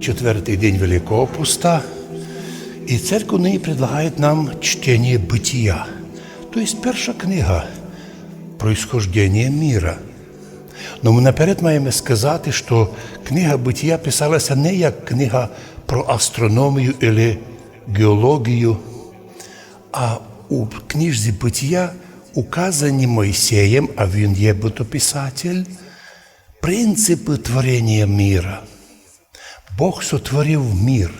Четвертый день Великого Поста, и церковь ныне предлагает нам чтение бытия, то есть перша книга «Происхождение мира». Но ми наперед маємо сказати, що книга битія писалася не як книга про астрономію або геологію, а у книжці битія указані Мойсеєм, а він є битописатель, принципи творення міра. Бог сотворив мір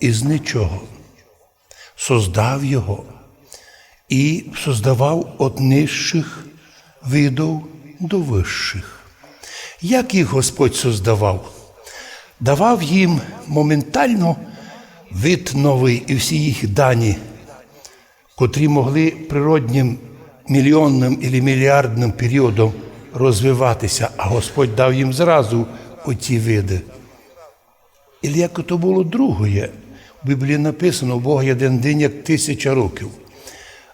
із нічого, создав його і создавав від нижчих видів до вищих. Як їх Господь создавав? Давав їм моментально вид новий і всі їх дані, котрі могли природнім мільйонним і мільярдним періодом розвиватися, а Господь дав їм зразу оті види. І як то було другое, в Біблії написано, Бог один день як тисяча років.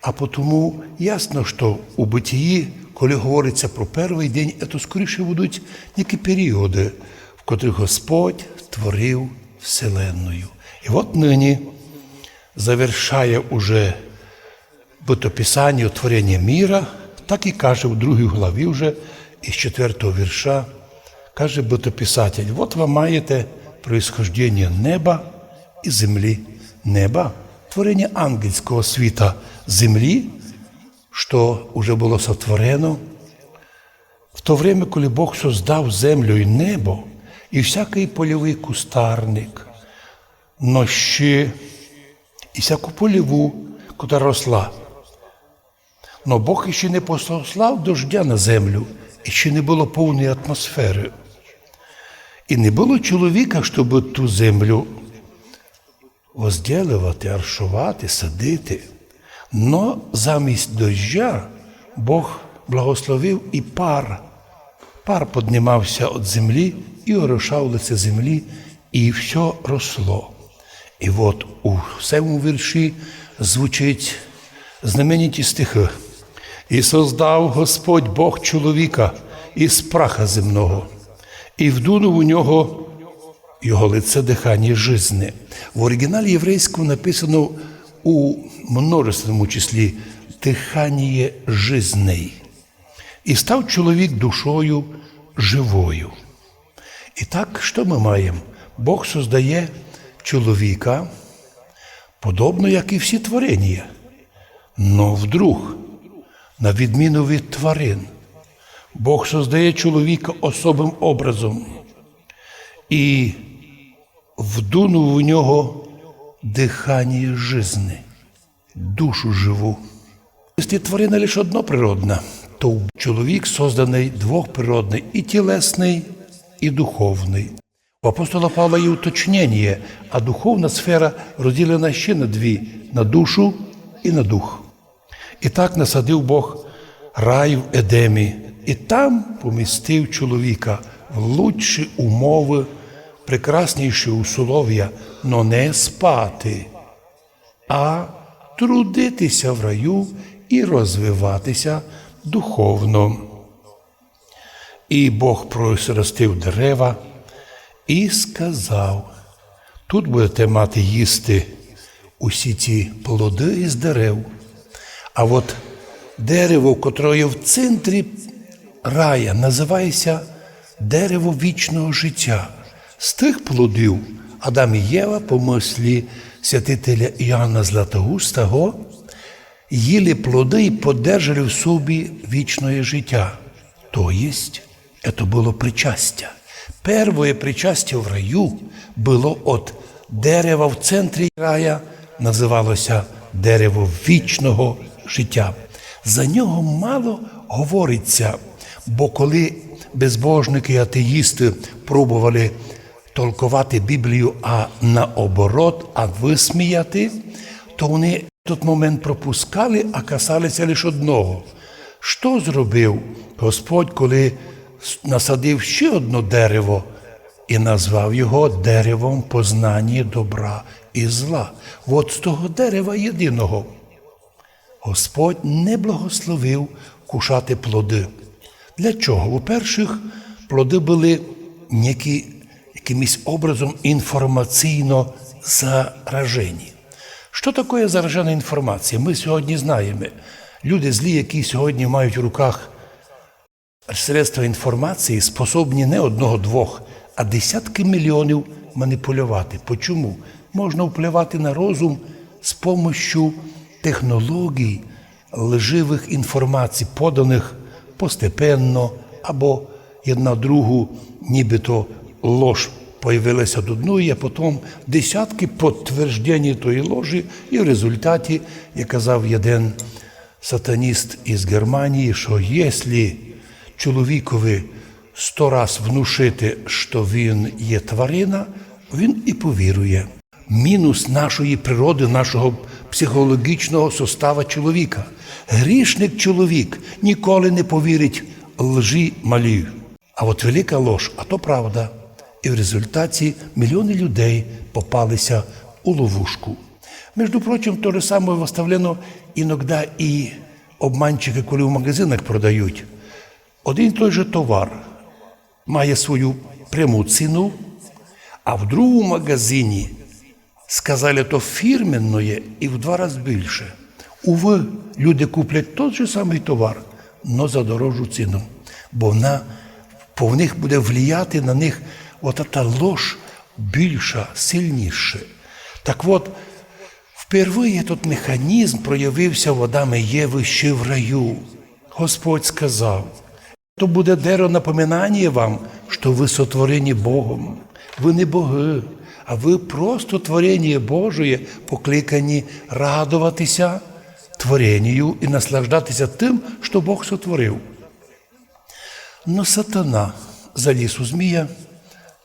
А тому ясно, що у битії, коли говориться про перший день, це скоріше будуть які періоди, в котрих Господь творив Вселенную. І от нині завершає уже битописання творення міра, так і каже в другій главі вже із четвертого вірша, каже битописатель, от ви маєте происхождення неба і землі. Неба, творення ангельського світа землі, що вже було сотворено. В то время, коли Бог создав землю і небо, і всякий польовий кустарник, нощі і всяку поліву, котра росла. Но Бог ще не послав дождя на землю, і ще не було повної атмосфери. І не було чоловіка, щоб ту землю возділювати, аршувати, садити. Но замість дождя Бог благословив і пар. Пар піднімався від землі і орошав лице землі, і все росло. І от у цьому вірші звучить знамениті стихи. І создав Господь Бог чоловіка із праха земного, і вдунув у нього його лице дихання жизни. В оригіналі єврейському написано у множественному числі дихання жизней. І став чоловік душою живою. І так, що ми маємо? Бог создає чоловіка, подобно, як і всі творення. Но вдруг, на відміну від тварин, Бог создає чоловіка особим образом і вдунув у нього дихання жизни, душу живу. Якщо тварина лише одноприродна, то чоловік созданий двохприродний і тілесний, і духовний. У апостола Павла є уточнення, а духовна сфера розділена ще на дві на душу і на дух. І так насадив Бог рай в Едемі, і там помістив чоловіка лучші умови, прекрасніші условия, но не спати, а трудитися в раю і розвиватися духовно. І Бог проростив дерева і сказав: тут будете мати їсти усі ці плоди із дерев. А от дерево, котре в центрі рая, називається дерево вічного життя. З тих плодів Адам і Єва, по мислі святителя Іоанна Златоустого, їли плоди і подержали в собі вічне життя. То єсть, це було причастя. Перше причастя в раю було от дерева в центрі рая, називалося дерево вічного життя. За нього мало говориться, бо коли безбожники і атеїсти пробували толкувати Біблію, а наоборот, а висміяти, то вони тут момент пропускали, а касалися лише одного. Що зробив Господь, коли насадив ще одне дерево і назвав його деревом познання добра і зла? От з того дерева єдиного. Господь не благословив кушати плоди. Для чого? У перших плоди були які якимось образом інформаційно заражені. Що таке заражена інформація? Ми сьогодні знаємо. Люди злі, які сьогодні мають в руках средства інформації, способні не одного-двох, а десятки мільйонів маніпулювати. Почому? Можна впливати на розум з помощью технологій лживих інформацій, поданих постепенно або одна другу, нібито лож появилася до одної, а потім десятки підтверджень тої ложі, і в результаті, як казав один сатаніст із Германії, що якщо чоловікові сто раз внушити, що він є тварина, він і повірує. Мінус нашої природи, нашого психологічного состава чоловіка. Грішник чоловік ніколи не повірить лжі малію. А от велика лож, а то правда. І в результаті мільйони людей попалися у ловушку. Між прочим, то же саме виставлено іноді і обманщики, коли в магазинах продають. Один і той же товар має свою пряму ціну, а в другому магазині сказали, то фірменне і в два рази більше. Уви, люди куплять той же самий товар, але за дорожу ціну, бо вона по них буде влияти на них от та лож більша, сильніше. Так от, впервые тут механізм проявився в Адаме Єви ще в раю. Господь сказав, то буде дерево напоминання вам, що ви сотворені Богом. Ви не боги, а ви просто творення Божє, покликані радуватися творенню і наслаждатися тим, що Бог сотворив. Но сатана заліз у Змія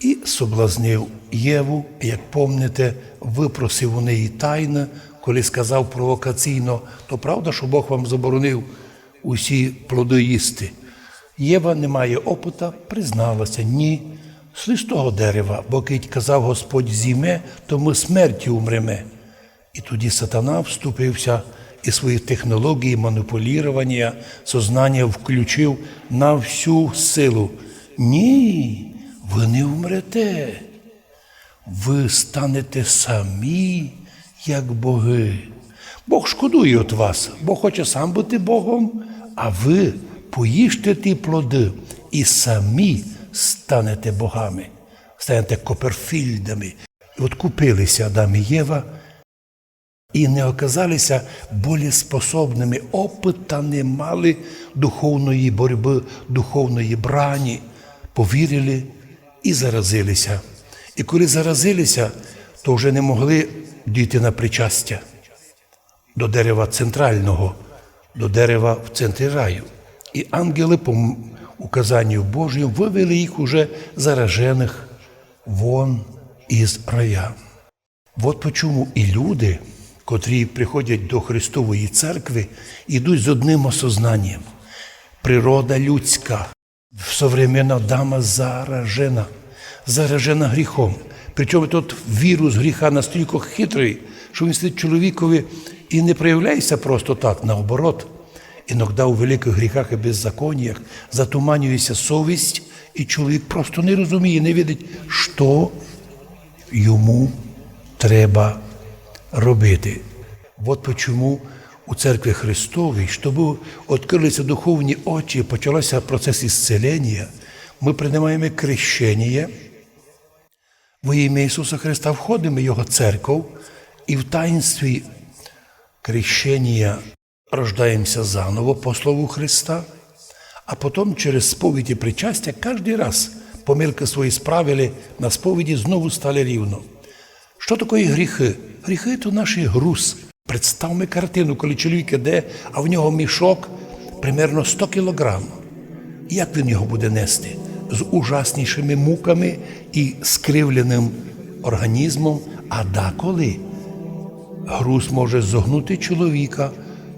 і соблазнив Єву, як помните, випросив у неї тайне, коли сказав провокаційно, то правда, що Бог вам заборонив усі плоди їсти. Єва не має опита, призналася, ні. Сли з того дерева, бо кить казав Господь зіме, то ми смерті умреме. І тоді сатана вступився і свої технології маніпулювання, сознання включив на всю силу. Ні, ви не вмрете. Ви станете самі, як боги. Бог шкодує від вас, Бог хоче сам бути Богом, а ви поїжте ті плоди і самі станете богами, станете Коперфільдами. І от Адам і Єва і не оказалися болеспособними, опита не мали духовної боротьби, духовної брані, повірили і заразилися. І коли заразилися, то вже не могли дійти на причастя до дерева центрального, до дерева в центрі раю. І ангели по указанню Божому вивели їх уже заражених вон із рая. От почому і люди, котрі приходять до Христової церкви, йдуть з одним осознанням. Природа людська, современна дама заражена, заражена гріхом. Причому тут вірус гріха настільки хитрий, що він сидить чоловікові і не проявляється просто так, наоборот. Іногда у великих гріхах і беззаконнях затуманюється совість, і чоловік просто не розуміє, не видить, що йому треба робити. От чому у церкві Христовій, щоб відкрилися духовні очі, почався процес ісцелення, ми приймаємо крещення. Во ім'я Ісуса Христа входимо в Його церкву і в таїнстві крещення рождаємося заново по Слову Христа, а потім через сповіді причастя кожен раз помилки свої справили на сповіді знову стали рівно. Що таке гріхи? Гріхи то наш груз. Представмо картину, коли чоловік іде, а в нього мішок примерно 100 кілограм. Як він його буде нести? З ужаснішими муками і скривленим організмом, а деколи груз може зогнути чоловіка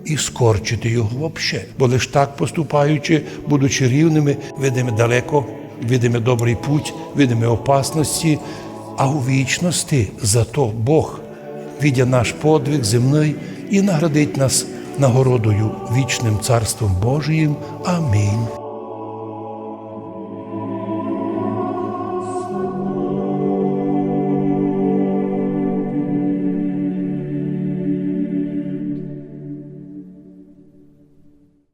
і скорчити його взагалі. Бо лише так поступаючи, будучи рівними, видимо далеко, видимо добрий путь, видимо опасності, а у вічності зато Бог, видя наш подвиг земний, і наградить нас нагородою вічним Царством Божиїм. Амінь.